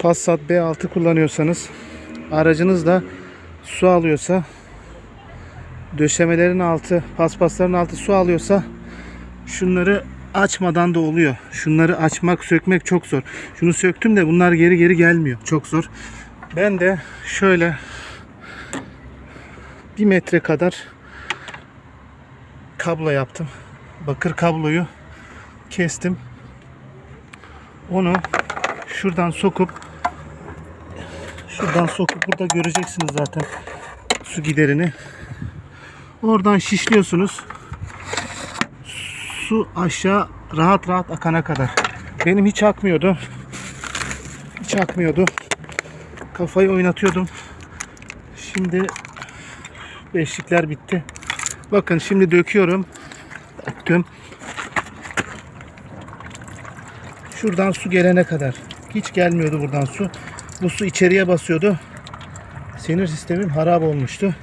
Passat B6 kullanıyorsanız aracınız da su alıyorsa döşemelerin altı, paspasların altı su alıyorsa şunları açmadan da oluyor. Şunları açmak, sökmek çok zor. Şunu söktüm de bunlar geri geri gelmiyor. Çok zor. Ben de şöyle bir metre kadar kablo yaptım. Bakır kabloyu kestim. Onu şuradan sokup şuradan sokup burada göreceksiniz zaten su giderini. Oradan şişliyorsunuz. Su aşağı rahat rahat akana kadar. Benim hiç akmıyordu. Hiç akmıyordu. Kafayı oynatıyordum. Şimdi beşlikler bitti. Bakın şimdi döküyorum. Döktüm. Şuradan su gelene kadar. Hiç gelmiyordu buradan su. Bu su içeriye basıyordu. Sinir sistemim harap olmuştu.